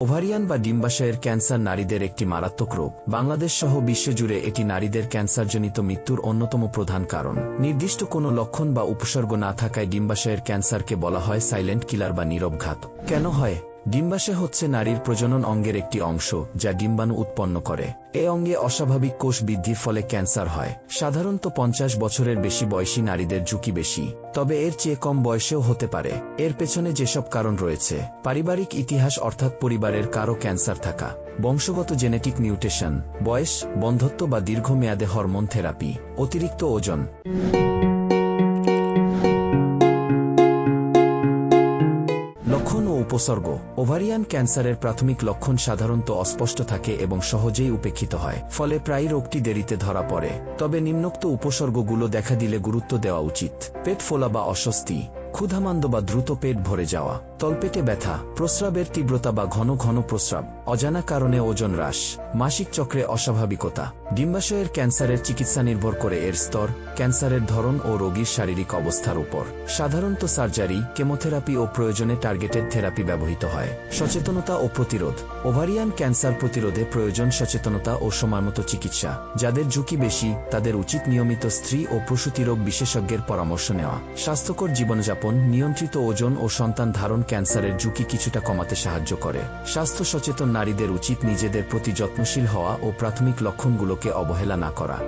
Ovarian বা ডিম্বাশয়ের cancer নারীদের একটি মারাত্মক রোগ। বাংলাদেশ সহ বিশ্বজুড়ে এটি নারীদের ক্যান্সারজনিত মৃত্যুর অন্যতম প্রধান কারণ। নির্দিষ্ট কোনো লক্ষণ বা উপসর্গ না থাকায় ডিম্বাশয়ের ক্যান্সারকে বলা হয় সাইলেন্ট কিলার বা নীরবঘাত। কেন হয়? ডিম্বাশয় হচ্ছে নারীর প্রজনন অঙ্গের একটি অংশ, যা ডিম্বাণু উৎপন্ন করে। এ অঙ্গে অস্বাভাবিক কোষ বৃদ্ধির ফলে ক্যান্সার হয়। সাধারণত পঞ্চাশ বছরের বেশি বয়সী নারীদের ঝুঁকি বেশি। তবে এর চেয়ে কম বয়সেও হতে পারে। এর পেছনে যেসব কারণ রয়েছে, পারিবারিক ইতিহাস অর্থাৎ পরিবারের কারও ক্যান্সার থাকা, বংশগত জেনেটিক মিউটেশন, বয়স, বন্ধত্ব বা দীর্ঘমেয়াদে হরমোন থেরাপি, অতিরিক্ত ওজন। লক্ষণ ও উপসর্গ, ওভারিয়ান ক্যান্সারের প্রাথমিক লক্ষণ সাধারণত অস্পষ্ট থাকে এবং সহজেই উপেক্ষিত হয়, ফলে প্রায় রোগটি দেরিতে ধরা পড়ে। তবে নিম্নোক্ত উপসর্গগুলো দেখা দিলে গুরুত্ব দেওয়া উচিত। পেট ফোলা বা অস্বস্তি। ক্ষুধামান্দ বা দ্রুত পেট ভরে যাওয়া, তলপেটে ব্যথা, প্রস্রাবের তীব্রতা বা ঘন ঘন প্রস্রাব, অজানা কারণে ওজন হ্রাস, মাসিক চক্রে অস্বাভাবিকতা, ডিম্বাশয়ের ক্যান্সারের চিকিৎসা নির্ভর করে এর স্তর, ক্যান্সারের ধরন ও রোগীর শারীরিক অবস্থার উপর। সাধারণত সার্জারি, কেমোথেরাপি ও প্রয়োজনে টার্গেটেড থেরাপি ব্যবহৃত হয়। সচেতনতা ও প্রতিরোধ। ওভারিয়ান ক্যান্সার প্রতিরোধে প্রয়োজন সচেতনতা ও সময়মতো চিকিৎসা, যাদের ঝুঁকি বেশি, তাদের উচিত নিয়মিত স্ত্রী ও প্রসূতি রোগ বিশেষজ্ঞের পরামর্শ নেওয়া। স্বাস্থ্যকর জীবনযাপন নিয়ন্ত্রিত ওজন ও সন্তান ধারণ ক্যান্সারের ঝুঁকি কিছুটা কমাতে সাহায্য করে। স্বাস্থ্য সচেতন নারীদের উচিত নিজেদের প্রতি যত্নশীল হওয়া ও প্রাথমিক লক্ষণগুলোকে অবহেলা না করা।